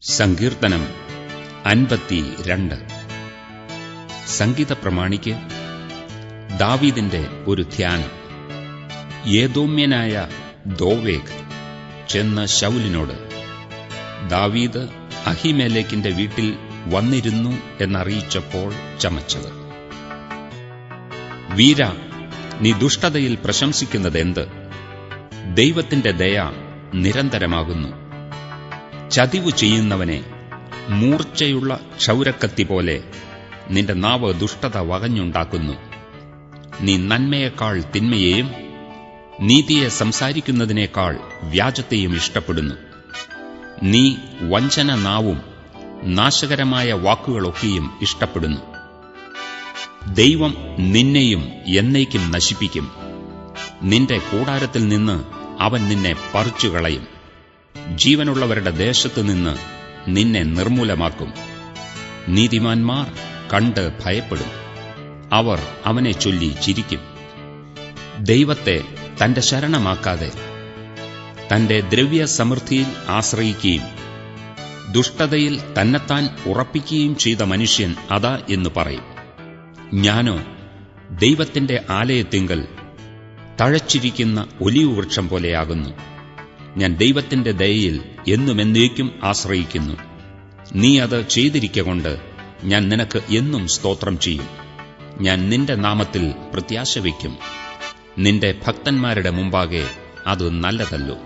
സങ്കീർത്തനം അൻപത്തി രണ്ട് സംഗീത പ്രമാണിക്ക് ദാവീദിന്റെ ഒരു ധ്യാനം. ഏതോമ്യനായ ദോവേഗ് ചെന്ന ശൗലിനോട് ദാവീദ് അഹിമേലേക്കിന്റെ വീട്ടിൽ വന്നിരുന്നു എന്നറിയിച്ചപ്പോൾ ചമച്ചത്. വീര നീ ദുഷ്ടതയിൽ പ്രശംസിക്കുന്നതെന്ത്? ദൈവത്തിന്റെ ദയ നിരന്തരമാകുന്നു. ചതിവു ചെയ്യുന്നവനെ മൂർച്ചയുള്ള ക്ഷൗരക്കത്തി പോലെ നിന്റെ നാവ് ദുഷ്ടത വകഞ്ഞുണ്ടാക്കുന്നു. നീ നന്മയേക്കാൾ തിന്മയെയും നീതിയെ സംസാരിക്കുന്നതിനേക്കാൾ വ്യാജത്തെയും ഇഷ്ടപ്പെടുന്നു. നീ വഞ്ചന നാവും നാശകരമായ വാക്കുകളൊക്കെയും ഇഷ്ടപ്പെടുന്നു. ദൈവം നിന്നെയും എന്നേക്കും നശിപ്പിക്കും. നിന്റെ കൂടാരത്തിൽ നിന്ന് അവൻ നിന്നെ പറിച്ചുകളയും. ജീവനുള്ളവരുടെ ദേശത്തു നിന്ന് നിന്നെ നിർമൂലമാക്കും നീതിമാന്മാർ കണ്ട് ഭയപ്പെടും. അവർ അവനെ ചൊല്ലി ചിരിക്കും. ദൈവത്തെ തന്റെ ശരണമാക്കാതെ തന്റെ ദ്രവ്യസമൃദ്ധിയിൽ ആശ്രയിക്കുകയും ദുഷ്ടതയിൽ തന്നെത്താൻ ഉറപ്പിക്കുകയും ചെയ്ത മനുഷ്യൻ അതാ എന്ന് പറയും. ഞാനോ ദൈവത്തിന്റെ ആലയത്തിങ്കൽ തഴച്ചിരിക്കുന്ന ഒലിവ് വൃക്ഷം പോലെയാകുന്നു. ഞാൻ ദൈവത്തിന്റെ ദയയിൽ എന്നുമെന്നേക്കും ആശ്രയിക്കുന്നു. നീ അത് ചെയ്തിരിക്കൊണ്ട് ഞാൻ നിനക്ക് എന്നും സ്തോത്രം ചെയ്യും. ഞാൻ നിന്റെ നാമത്തിൽ പ്രത്യാശ വയ്ക്കും. നിന്റെ ഭക്തന്മാരുടെ മുമ്പാകെ അത് നല്ലതല്ലോ.